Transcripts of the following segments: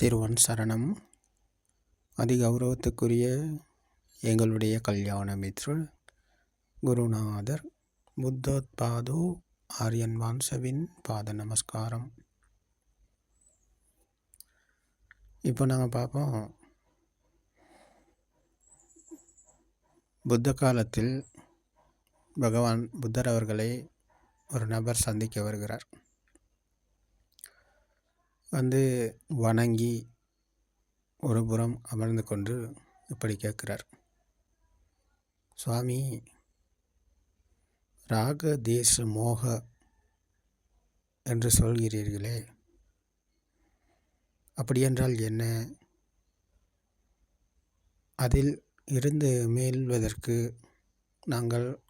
திருவன் சரணம். அதிகௌரவத்துக்குரிய எங்களுடைய கல்யாண மித்ரு குருநாதர் புத்தோத்பாதோ ஆரியன் வான்சவின் பாத நமஸ்காரம். இப்போ நாங்கள் பார்ப்போம் புத்த காலத்தில் பகவான் புத்தர் அவர்களை ஒரு நபர் சந்திக்க வருகிறார். வந்து வணங்கி ஒரு புறம் அமர்ந்து கொண்டு இப்படி கேட்கிறார். சுவாமி ராக தேச மோக என்று சொல்கிறீர்களே அப்படியென்றால் என்ன? அதில் இருந்து மீள்வதற்கு நாங்கள்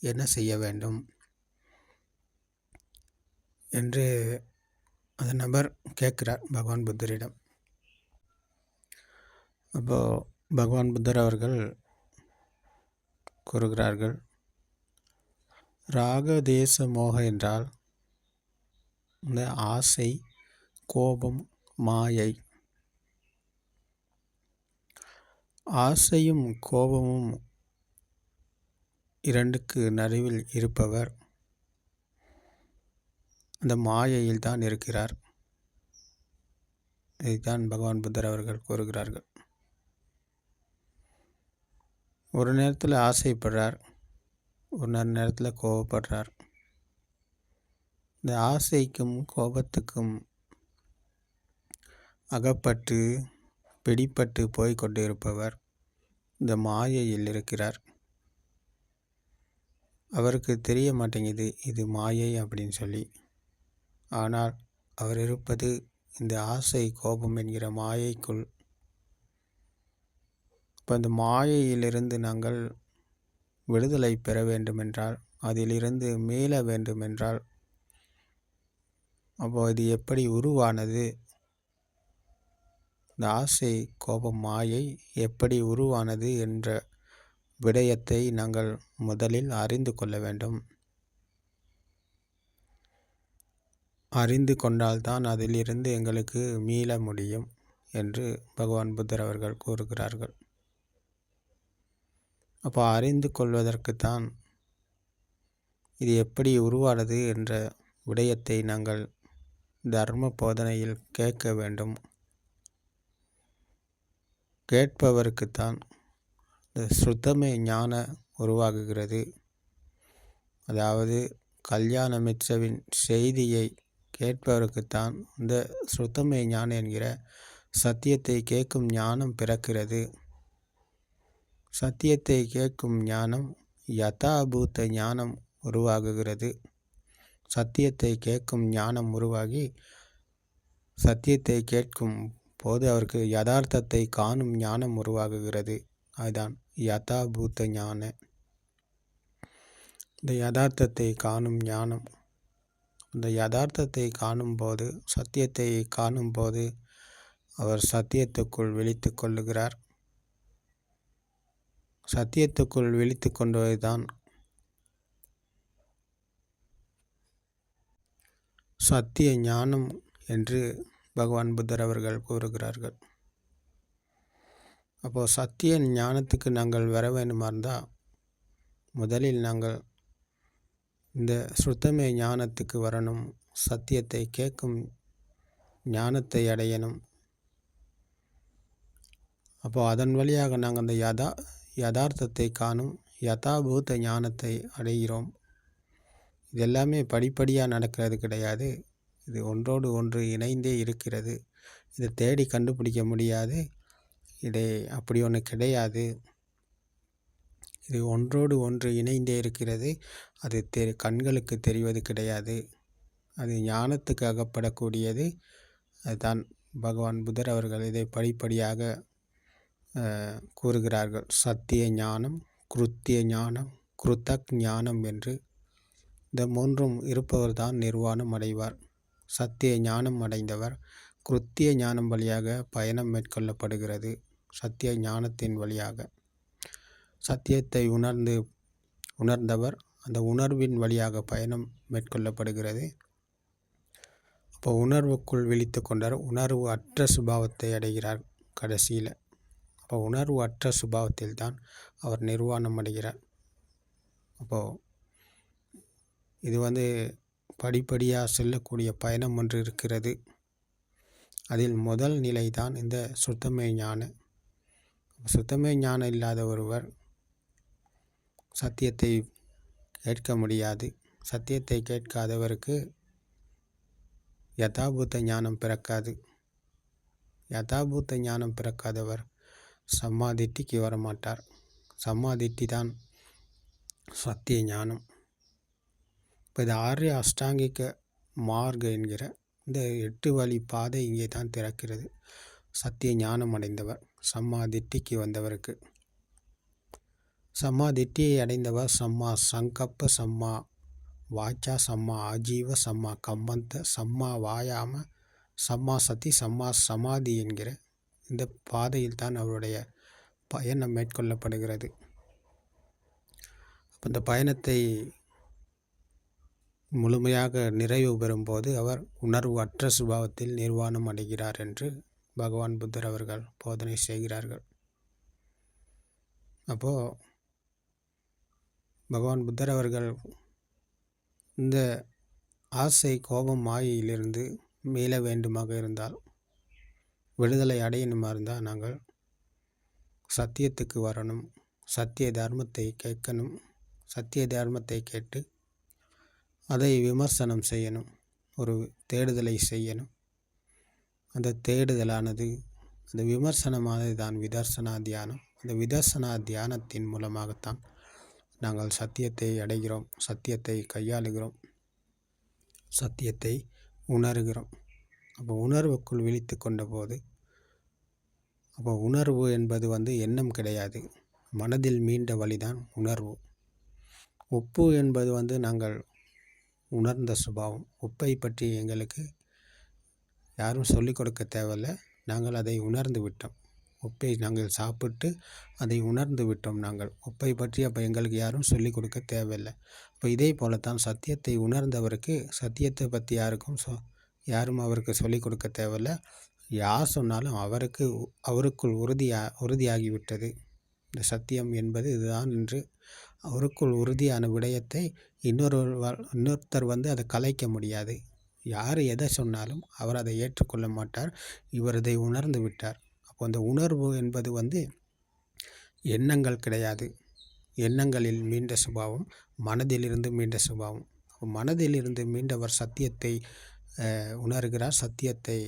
என்ன செய்ய வேண்டும்? என்று அந்த நபர் கேட்குறார் பகவான் புத்தரிடம். அப்போது பகவான் புத்தர் அவர்கள் கூறுகிறார்கள் ராக தேச மோக என்றால் இந்த ஆசை கோபம் மாயை. ஆசையும் கோபமும் இரண்டுக்கு நடுவில் இருப்பவர் அந்த மாயையில் தான் இருக்கிறார். இதைத்தான் பகவான் புத்தர் அவர்கள் கூறுகிறார்கள். ஒரு நேரத்தில் ஆசைப்படுறார். ஒரு நேர நேரத்தில் கோபப்படுறார் இந்த ஆசைக்கும் கோபத்துக்கும் அகப்பட்டு பிடிப்பட்டு போய் கொண்டிருப்பவர் இந்த மாயையில் இருக்கிறார். அவருக்கு தெரிய மாட்டேங்குது இது மாயை அப்படின்னு சொல்லி. ஆனால் அவர் இருப்பது இந்த ஆசை கோபம் என்கிற மாயைக்குள். இப்போ அந்த மாயையிலிருந்து நாங்கள் விடுதலை பெற வேண்டுமென்றால் அதிலிருந்து மீள வேண்டுமென்றால் அப்போ இது எப்படி உருவானது? இந்த ஆசை கோபம் மாயை எப்படி உருவானது என்ற விடயத்தை நாங்கள் முதலில் அறிந்து கொள்ள வேண்டும். அறிந்து கொண்டால்தான் அதிலிருந்து எங்களுக்கு மீள முடியும் என்று பகவான் புத்தர் அவர்கள் கூறுகிறார்கள். அப்போ அறிந்து கொள்வதற்குத்தான் இது எப்படி உருவானது என்ற விடயத்தை நாங்கள் தர்ம போதனையில் கேட்க வேண்டும். கேட்பவருக்குத்தான் இந்த சுத்தமே ஞான உருவாகுகிறது. அதாவது கல்யாண மிச்சவின் செய்தியை கேட்பவருக்குத்தான் இந்த சுத்தமே ஞானம் என்கிற சத்தியத்தை கேட்கும் ஞானம் பிறக்கிறது. சத்தியத்தை கேட்கும் ஞானம் யதாபூத்த ஞானம் உருவாகுகிறது. சத்தியத்தை கேட்கும் ஞானம் உருவாகி சத்தியத்தை கேட்கும் போது அவருக்கு யதார்த்தத்தை காணும் ஞானம் உருவாகுகிறது. அதுதான் யதாபூத்த ஞான. இந்த யதார்த்தத்தை காணும் ஞானம் இந்த யதார்த்தத்தை காணும்போது சத்தியத்தை காணும்போது அவர் சத்தியத்துக்குள் விழித்து கொள்ளுகிறார். சத்தியத்துக்குள் விழித்து கொண்டுதான் சத்திய ஞானம் என்று பகவான் புத்தர் அவர்கள் கூறுகிறார்கள். அப்போது சத்திய ஞானத்துக்கு நாங்கள் வர வேண்டுமா இருந்தால் முதலில் நாங்கள் இந்த சுத்தமே ஞானத்துக்கு வரணும். சத்தியத்தை கேட்கும் ஞானத்தை அடையணும். அப்போ அதன் வழியாக நாங்கள் அந்த யதா யதார்த்தத்தை காணும் யதாபூத ஞானத்தை அடைகிறோம். இது எல்லாமே படிப்படியாக நடக்கிறது கிடையாது. இது ஒன்றோடு ஒன்று இணைந்தே இருக்கிறது. இதை தேடி கண்டுபிடிக்க முடியாது. இதை அப்படி ஒன்று கிடையாது. இது ஒன்றோடு ஒன்று இணைந்தே இருக்கிறது. அது தெ கண்களுக்கு தெரிவது கிடையாது. அது ஞானத்துக்கு அகப்படக்கூடியது அதுதான் பகவான் புதர் அவர்கள் இதை படிப்படியாக கூறுகிறார்கள். சத்திய ஞானம் குருத்திய ஞானம் குருத்தக் ஞானம் என்று. இந்த மூன்றும் இருப்பவர் தான் நிர்வாணம் அடைவார். சத்திய ஞானம் அடைந்தவர் குருத்திய ஞானம் வழியாக பயணம் மேற்கொள்ளப்படுகிறது. சத்திய ஞானத்தின் வழியாக. சத்தியத்தை உணர்ந்து உணர்ந்தவர் அந்த உணர்வின் வழியாக பயணம் மேற்கொள்ளப்படுகிறது. அப்போ உணர்வுக்குள் விழித்து கொண்டார் உணர்வு அற்ற சுபாவத்தை அடைகிறார் கடைசியில். அப்போ உணர்வு அற்ற சுபாவத்தில் தான் அவர் நிர்வாணம் அடைகிறார். அப்போது இது வந்து படிப்படியாக செல்லக்கூடிய பயணம் ஒன்று இருக்கிறது. அதில் முதல் நிலை தான் இந்த சுத்தமே ஞான. சுத்தமே ஞானம் இல்லாத ஒருவர் சத்தியத்தை கேட்க முடியாது. சத்தியத்தை கேட்காதவருக்கு யதாபூத்த ஞானம் பிறக்காது. யதாபூத்த ஞானம் பிறக்காதவர் சம்மாதிட்டிக்கு வரமாட்டார். சம்மாதிட்டி தான் சத்திய ஞானம். இப்போ இது ஆர்ய அஷ்டாங்கிக்க மார்க் என்கிற இந்த எட்டு வழி பாதை இங்கே தான் திறக்கிறது. சத்திய ஞானம் அடைந்தவர் சம்மாதிட்டிக்கு வந்தவருக்கு. சம்மாதிட்டியை அடைந்தவர் சம்மா சங்கப்ப சம்மா வாச்சா சம்மா ஆஜீவ சம்மா கம்மந்த சம்மா வாயாம சம்மா சதி சம்மா சமாதி என்கிற இந்த பாதையில் தான் அவருடைய பயணம் மேற்கொள்ளப்படுகிறது. அந்த பயணத்தை முழுமையாக நிறைவு பெறும்போது அவர் உணர்வு அற்ற சுபாவத்தில் நிர்வாணம் அடைகிறார் என்று பகவான் புத்தர் அவர்கள் போதனை செய்கிறார்கள். அப்போது பகவான் புத்தர் அவர்கள் இந்த ஆசை கோபம் மாயையிலிருந்து மீள வேண்டுமாக இருந்தால் விடுதலை அடையணுமா இருந்தால் நாங்கள் சத்தியத்துக்கு வரணும். சத்திய தர்மத்தை கேட்கணும். சத்திய தர்மத்தை கேட்டு அதை விமர்சனம் செய்யணும். ஒரு தேடுதலை செய்யணும். அந்த தேடுதலானது அந்த விமர்சனமானது தான் விதர்சனா தியானம். அந்த விதர்சனா தியானத்தின் மூலமாகத்தான் நாங்கள் சத்தியத்தை அடைகிறோம் சத்தியத்தை கையாளுகிறோம் சத்தியத்தை உணர்கிறோம். அப்போ உணர்வுக்குள் விழித்து கொண்ட போது அப்போ உணர்வு என்பது வந்து எண்ணம் கிடையாது. மனதில் மீண்ட வழிதான் உணர்வு. உப்பு என்பது வந்து நாங்கள் உணர்ந்த சுபாவம். உப்பை பற்றி எங்களுக்கு யாரும் சொல்லிக் கொடுக்க தேவையில்லை. நாங்கள் அதை உணர்ந்து விட்டோம். உப்பை நாங்கள் சாப்பிட்டு அதை உணர்ந்து விட்டோம் நாங்கள். உப்பை பற்றி அப்போ எங்களுக்கு யாரும் சொல்லிக் கொடுக்க தேவையில்லை. இப்போ இதே போல தான் சத்தியத்தை உணர்ந்தவருக்கு சத்தியத்தை பற்றி யாருக்கும் சொ யாரும் அவருக்கு சொல்லிக் கொடுக்க தேவையில்லை. யார் சொன்னாலும் அவருக்கு அவருக்குள் உறுதியா உறுதியாகிவிட்டது. இந்த சத்தியம் என்பது இதுதான் என்று அவருக்குள் உறுதியான விடயத்தை இன்னொரு இன்னொருத்தர் வந்து அதை கலைக்க முடியாது. யார் எதை சொன்னாலும் அவர் அதை ஏற்றுக்கொள்ள மாட்டார். இவர் இதை உணர்ந்து விட்டார். அந்த உணர்வு என்பது வந்து எண்ணங்கள் கிடையாது. எண்ணங்களில் மீண்ட சுபாவம் மனதிலிருந்து மீண்ட சுபாவம். மனதிலிருந்து மீண்டவர் சத்தியத்தை உணர்கிறார். சத்தியத்தை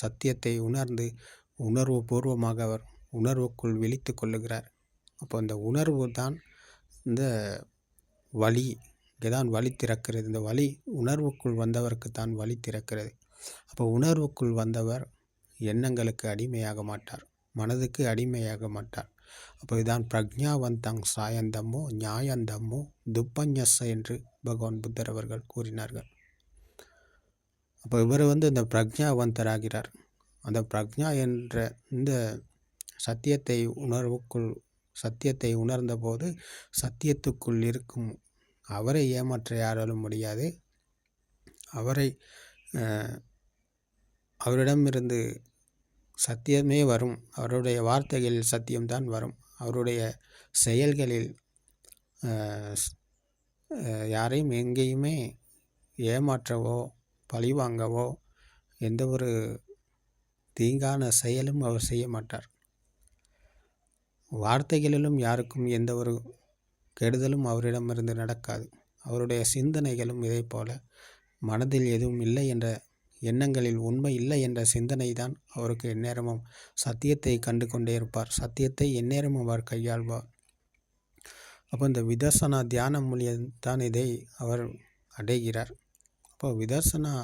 சத்தியத்தை உணர்ந்து உணர்வு பூர்வமாக அவர் உணர்வுக்குள் விழித்து கொள்ளுகிறார். அப்போ அந்த உணர்வு தான் இந்த வழி இங்கே தான் வழி திறக்கிறது. இந்த வழி உணர்வுக்குள் வந்தவருக்கு தான் வழி திறக்கிறது. அப்போ உணர்வுக்குள் வந்தவர் எண்ணங்களுக்கு அடிமையாக மாட்டார். மனதுக்கு அடிமையாக மாட்டார். அப்போ இதுதான் பிரக்ஞாவந்தங் சாயந்தமோ நியாயந்தமோ துப்பஞ்சஸ என்று பகவான் புத்தர் அவர்கள் கூறினார்கள். அப்போ இவர் வந்து இந்த பிரக்ஞாவந்தராகிறார் அந்த பிரக்ஞா என்ற இந்த சத்தியத்தை உணர்வுக்குள் சத்தியத்தை உணர்ந்தபோது சத்தியத்துக்குள் இருக்கும் அவரை ஏமாற்ற யாராலும் முடியாது. அவரை அவரிடமிருந்து சத்தியமே வரும். அவருடைய வார்த்தைகளில் சத்தியம்தான் வரும். அவருடைய செயல்களில் யாரையும் எங்கேயுமே ஏமாற்றவோ பழிவாங்கவோ எந்த ஒரு தீங்கான செயலும் அவர் செய்ய மாட்டார். வார்த்தைகளிலும் யாருக்கும் எந்த ஒரு கெடுதலும் அவரிடமிருந்து நடக்காது. அவருடைய சிந்தனைகளும் இதே போல மனதில் எதுவும் இல்லை என்ற எண்ணங்களில் உண்மை இல்லை என்ற சிந்தனை தான் அவருக்கு எந்நேரமும் சத்தியத்தை கண்டு கொண்டே இருப்பார். சத்தியத்தை எந்நேரமும் அவர் கையாள்வார். அப்போ இந்த விதர்சனா தியானம் மூலியம்தான் இதை அவர் அடைகிறார். அப்போ விதர்சனா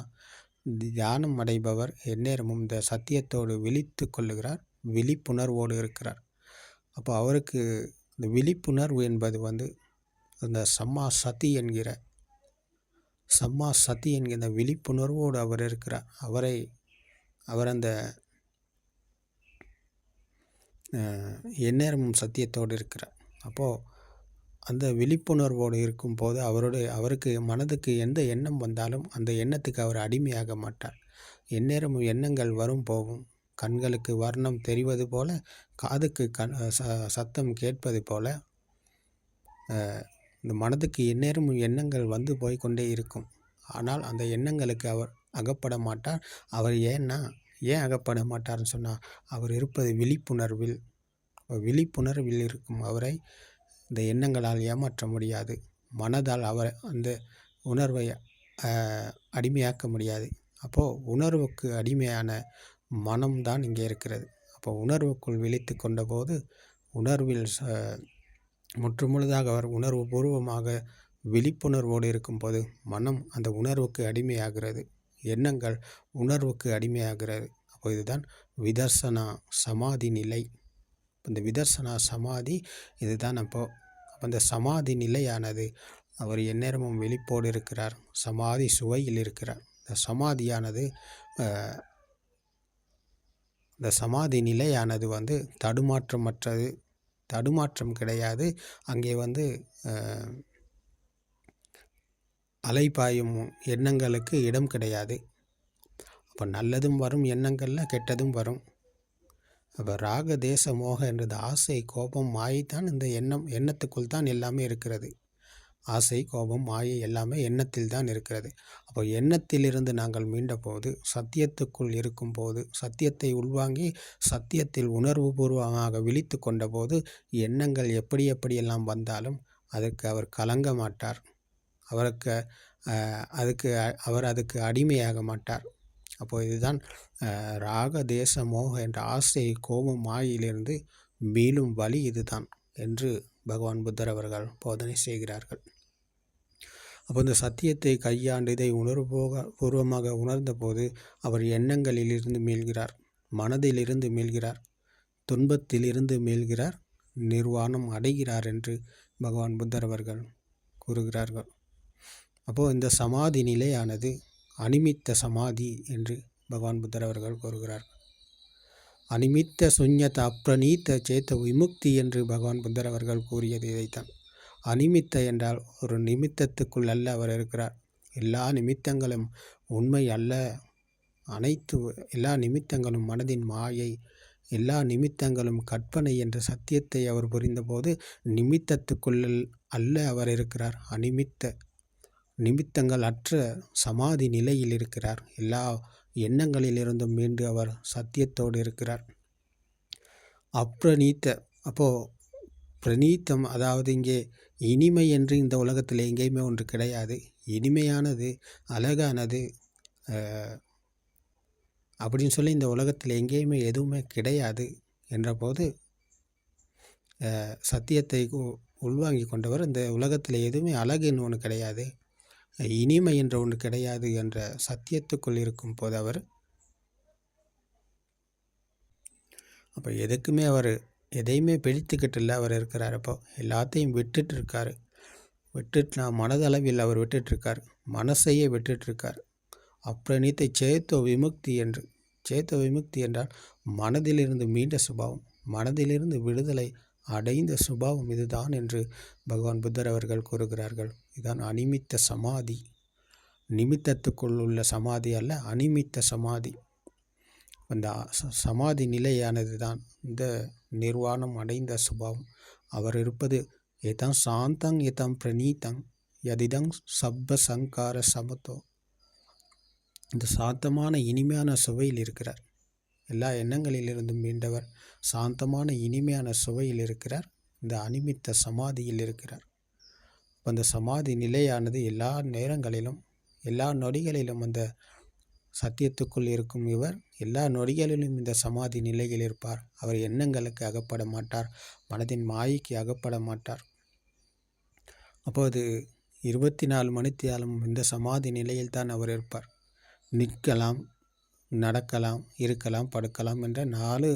தியானம் அடைபவர் எந்நேரமும் இந்த சத்தியத்தோடு விழித்து கொள்ளுகிறார் விழிப்புணர்வோடு இருக்கிறார். அப்போ அவருக்கு இந்த விழிப்புணர்வு என்பது வந்து அந்த சம்மா சதி என்கிற சம்மா சதி என்கிற விழிப்புணர்வோடு அவர் இருக்கிறார். அவரை அவர் அந்த எந்நேரமும் சத்தியத்தோடு இருக்கிறார். அப்போது அந்த விழிப்புணர்வோடு இருக்கும்போது அவருடைய அவருக்கு மனதுக்கு எந்த எண்ணம் வந்தாலும் அந்த எண்ணத்துக்கு அவர் அடிமையாக மாட்டார். எந்நேரமும் எண்ணங்கள் வரும் போகும். கண்களுக்கு வர்ணம் தெரிவது போல காதுக்கு கண் ச சத்தம் கேட்பது போல இந்த மனதுக்கு எந்நேரமும் எண்ணங்கள் வந்து போய் கொண்டே இருக்கும். ஆனால் அந்த எண்ணங்களுக்கு அவர் அகப்பட மாட்டார். அவர் ஏன்னா ஏன் அகப்பட மாட்டார்னு சொன்னால் அவர் இருப்பது விழிப்புணர்வில் விழிப்புணர்வில் இருக்கும். அவரை இந்த எண்ணங்களால் ஏமாற்ற முடியாது. மனதால் அவர் அந்த உணர்வை அடிமையாக்க முடியாது. அப்போது உணர்வுக்கு அடிமையான மனம்தான் இங்கே இருக்கிறது. அப்போ உணர்வுக்குள் விழித்து கொண்டபோது உணர்வில் முற்றுமுழுதாக அவர் உணர்வு பூர்வமாக விழிப்புணர்வோடு இருக்கும்போது மனம் அந்த உணர்வுக்கு அடிமையாகிறது. எண்ணங்கள் உணர்வுக்கு அடிமையாகிறது. அப்போ இதுதான் விதர்சனா சமாதி நிலை. இந்த விதர்சனா சமாதி இதுதான் அப்போ. அந்த சமாதி நிலையானது அவர் எந்நேரமும் வெளிப்போடு இருக்கிறார். சமாதி சுவையில் இருக்கிறார். இந்த சமாதியானது இந்த சமாதி நிலையானது வந்து தடுமாற்றமற்றது. தடுமாற்றம் கிடையாது. அங்கே வந்து அலைப்பாயும் எண்ணங்களுக்கு இடம் கிடையாது. அப்போ நல்லதும் வரும் எண்ணங்களில் கெட்டதும் வரும். அப்போ ராக தேச மோக என்றது ஆசை கோபம் மாயித்தான் தான் இந்த எண்ணம் எண்ணத்துக்குள் தான் எல்லாமே இருக்கிறது. ஆசை கோபம் மாயை எல்லாமே எண்ணத்தில் தான் இருக்கிறது. அப்போ எண்ணத்திலிருந்து நாங்கள் மீண்டபோது சத்தியத்துக்குள் இருக்கும்போது சத்தியத்தை உள்வாங்கி சத்தியத்தில் உணர்வுபூர்வமாக விழித்து கொண்டபோது எண்ணங்கள் எப்படி எப்படியெல்லாம் வந்தாலும் அதற்கு அவர் கலங்க மாட்டார். அவருக்கு அதுக்கு அவர் அதுக்கு அடிமையாக மாட்டார். அப்போது இதுதான் ராக தேச மோக என்ற ஆசை கோபம் மாயிலிருந்து மீளும் வழி இதுதான் என்று பகவான் புத்தர் அவர்கள் போதனை செய்கிறார்கள். அப்போ இந்த சத்தியத்தை கையாண்டு இதை உணர்வுபோக பூர்வமாக உணர்ந்தபோது அவர் எண்ணங்களிலிருந்து மீள்கிறார் மனதிலிருந்து மீள்கிறார் துன்பத்திலிருந்து மீள்கிறார் நிர்வாணம் அடைகிறார் என்று பகவான் புத்தர் அவர்கள் கூறுகிறார்கள். அப்போது இந்த சமாதி நிலையானது அனிமித்த சமாதி என்று பகவான் புத்தர் அவர்கள் கூறுகிறார் அனிமித்த சுஞ்சத அப்ரணீத்த சேத்த விமுக்தி என்று பகவான் புத்தர் அவர்கள் கூறியது இதைத்தான். அனிமித்த என்றால் ஒரு நிமித்தத்துக்குள் அல்ல அவர் இருக்கிறார். எல்லா நிமித்தங்களும் உண்மை அல்ல. அனைத்து எல்லா நிமித்தங்களும் மனதின் மாயை. எல்லா நிமித்தங்களும் கற்பனை என்ற சத்தியத்தை அவர் புரிந்தபோது நிமித்தத்துக்குள் அல்ல அவர் இருக்கிறார். அனிமித்த நிமித்தங்கள் அற்ற சமாதி நிலையில் இருக்கிறார். எல்லா எண்ணங்களிலிருந்தும் மீண்டு அவர் சத்தியத்தோடு இருக்கிறார். அப்ரணீத்த அப்போது பிரணீத்தம் அதாவது இங்கே இனிமை என்று இந்த உலகத்தில் எங்கேயுமே ஒன்று கிடையாது. இனிமையானது அழகானது அப்படின்னு சொல்லி இந்த உலகத்தில் எங்கேயுமே எதுவுமே கிடையாது என்றபோது சத்தியத்தை உள்வாங்கி கொண்டவர். இந்த உலகத்தில் எதுவுமே அழகுன்னு ஒன்று கிடையாது. இனிமை என்ற ஒன்று கிடையாது என்ற சத்தியத்துக்குள் இருக்கும் போது அவர் அப்போ எதுக்குமே அவர் எதையுமே பிடித்துக்கிட்டு இல்லை அவர் இருக்கிறார். அப்போ எல்லாத்தையும் விட்டுட்டு இருக்கார் விட்டுட்டு நான் மனதளவில் அவர் விட்டுட்ருக்கார் மனசையே விட்டுட்ருக்கார் அப்பிரணித்தை சேத்தோ விமுக்தி என்று சேத்தோ விமுக்தி என்றால் மனதிலிருந்து மீண்ட சுபாவம் மனதிலிருந்து விடுதலை அடைந்த சுபாவம் இதுதான் என்று பகவான் புத்தர் அவர்கள் கூறுகிறார்கள். இதான் அனிமித்த சமாதி. நிமித்தத்துக்குள் உள்ள சமாதி அல்ல அனிமித்த சமாதி. அந்த சமாதி நிலையானது தான் இந்த நிர்வாணம் அடைந்த சுபாவம். அவர் இருப்பது எதாம் சாந்தங் எதாம் பிரணீதங் எதிதங் சப்ப சங்கார சமத்தோ. இந்த சாந்தமான இனிமையான சுவையில் இருக்கிறார். எல்லா எண்ணங்களிலிருந்தும் மீண்டவர் சாந்தமான இனிமையான சுவையில் இருக்கிறார். இந்த அனிமித்த சமாதியில் இருக்கிறார். அந்த சமாதி நிலையானது எல்லா நேரங்களிலும் எல்லா நொடிகளிலும் அந்த சத்தியத்துக்குள் இருக்கும் இவர் எல்லா நொடிகளிலும் இந்த சமாதி நிலையில் இருப்பார். அவர் எண்ணங்களுக்கு அகப்பட மாட்டார் மனதின் மாயிக்கு அகப்பட மாட்டார். அப்போது இருபத்தி நாலு மணித்தியாலும் இந்த சமாதி நிலையில் தான் அவர் இருப்பார். நிற்கலாம் நடக்கலாம் இருக்கலாம் படுக்கலாம் என்ற நாலு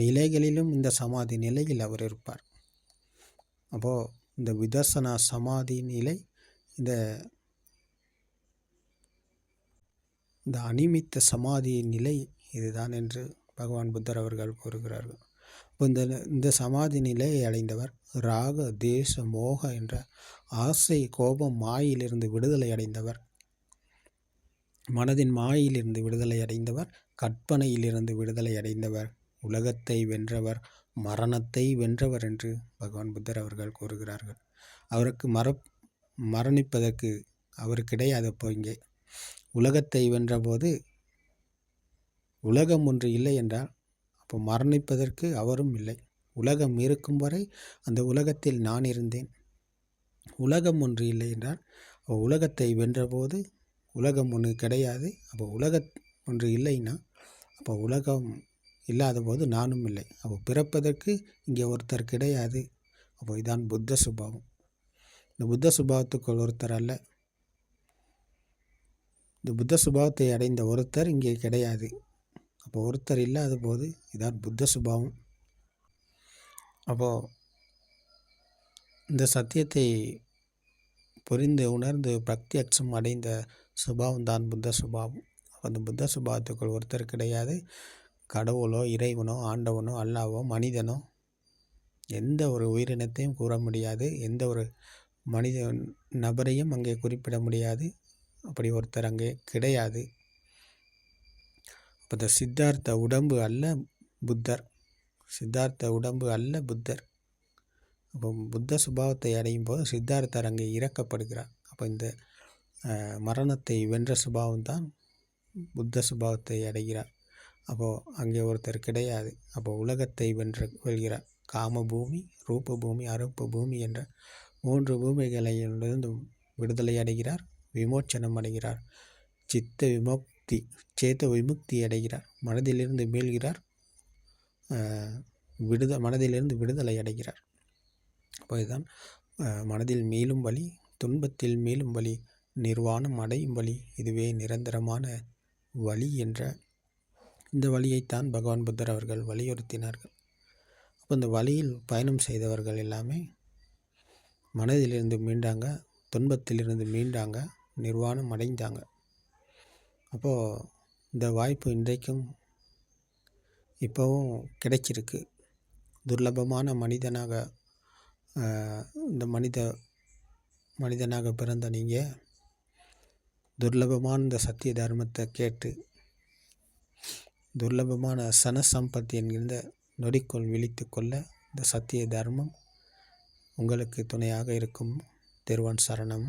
நிலைகளிலும் இந்த சமாதி நிலையில் அவர் இருப்பார். அப்போது இந்த விதர்சனா சமாதி நிலை இந்த இந்த அனிமித்த சமாதியின் நிலை இதுதான் என்று பகவான் புத்தர் அவர்கள் கூறுகிறார்கள். இப்போ இந்த இந்த சமாதி நிலையை அடைந்தவர் ராக தேச மோக என்ற ஆசை கோபம் மாயிலிருந்து விடுதலை அடைந்தவர். மனதின் மாயிலிருந்து விடுதலை அடைந்தவர் கற்பனையிலிருந்து விடுதலை அடைந்தவர் உலகத்தை வென்றவர் மரணத்தை வென்றவர் என்று பகவான் புத்தர் அவர்கள் கூறுகிறார்கள். அவருக்கு மர மரணிப்பதற்கு அவர் கிடையாது அப்போ இங்கே. உலகத்தை வென்றபோது உலகம் ஒன்று இல்லை என்றால் அப்போ மரணிப்பதற்கு அவரும் இல்லை. உலகம் இருக்கும் வரை அந்த உலகத்தில் நான் இருந்தேன். உலகம் ஒன்று இல்லை என்றால் உலகத்தை வென்றபோது உலகம் ஒன்று கிடையாது. அப்போ உலக ஒன்று இல்லைன்னா அப்போ உலகம் இல்லாத போது நானும் இல்லை. அப்போ பிறப்பதற்கு இங்கே ஒருத்தர் கிடையாது. அப்போ இதான் புத்த சுபாவம். இந்த புத்த சுபாவத்துக்குள் ஒருத்தர் அல்ல. இந்த புத்த சுபாவத்தை அடைந்த ஒருத்தர் இங்கே கிடையாது. அப்போ ஒருத்தர் இல்லாத போது இதான் புத்த சுபாவம். அப்போது இந்த சத்தியத்தை புரிந்து உணர்ந்து பக்தி அச்சம் அடைந்த சுபாவம் தான் புத்த சுபாவம். அந்த புத்த சுபாவத்துக்குள் ஒருத்தர் கிடையாது. கடவுளோ இறைவனோ ஆண்டவனோ அல்லாவோ மனிதனோ எந்த ஒரு உயிரினத்தையும் கூற முடியாது. எந்த ஒரு மனித நபரையும் அங்கே குறிப்பிட முடியாது. அப்படி ஒருத்தர் அங்கே கிடையாது. அப்போ இந்த சித்தார்த்த உடம்பு அல்ல புத்தர். சித்தார்த்த உடம்பு அல்ல புத்தர். அப்போ புத்த சுபாவத்தை அடையும் போது சித்தார்த்தர் அங்கே இறக்கப்படுகிறார். அப்போ இந்த மரணத்தை வென்ற சுபாவம் தான் புத்த சுபாவத்தை அடைகிறார். அப்போது அங்கே ஒருத்தர் கிடையாது. அப்போ உலகத்தை வென்ற வெல்கிறார் காம பூமி ரூப பூமி அருப்ப பூமி என்ற மூன்று பூமிகளிலிருந்து விடுதலை அடைகிறார் விமோச்சனம் அடைகிறார் சித்த விமுக்தி சேத்த விமுக்தி அடைகிறார் மனதிலிருந்து மீள்கிறார் விடுத மனதிலிருந்து விடுதலை அடைகிறார். அப்போ இதுதான் மனதில் மீளும் வழி துன்பத்தில் மீளும் வழி நிர்வாணம் அடையும் வழி இதுவே நிரந்தரமான வழி என்ற இந்த வழியைத்தான் பகவான் புத்தர் அவர்கள் வலியுறுத்தினார்கள். அப்போ இந்த வழியில் பயணம் செய்தவர்கள் எல்லாமே மனதிலிருந்து மீண்டாங்க துன்பத்திலிருந்து மீண்டாங்க நிர்வாணம் அடைந்தாங்க. அப்போது இந்த வாய்ப்பு இன்றைக்கும் இப்போவும் கிடைச்சிருக்கு. துர்லபமான மனிதனாக இந்த மனித மனிதனாக பிறந்த நீங்கள் துர்லபமான இந்த சத்திய தர்மத்தை கேட்டு துர்லபமான சனசம்பத்தி என்கின்ற நொடிக்குள் விழித்து கொள்ள இந்த சத்திய தர்மம் உங்களுக்கு துணையாக இருக்கும். திருவன் சரணம்.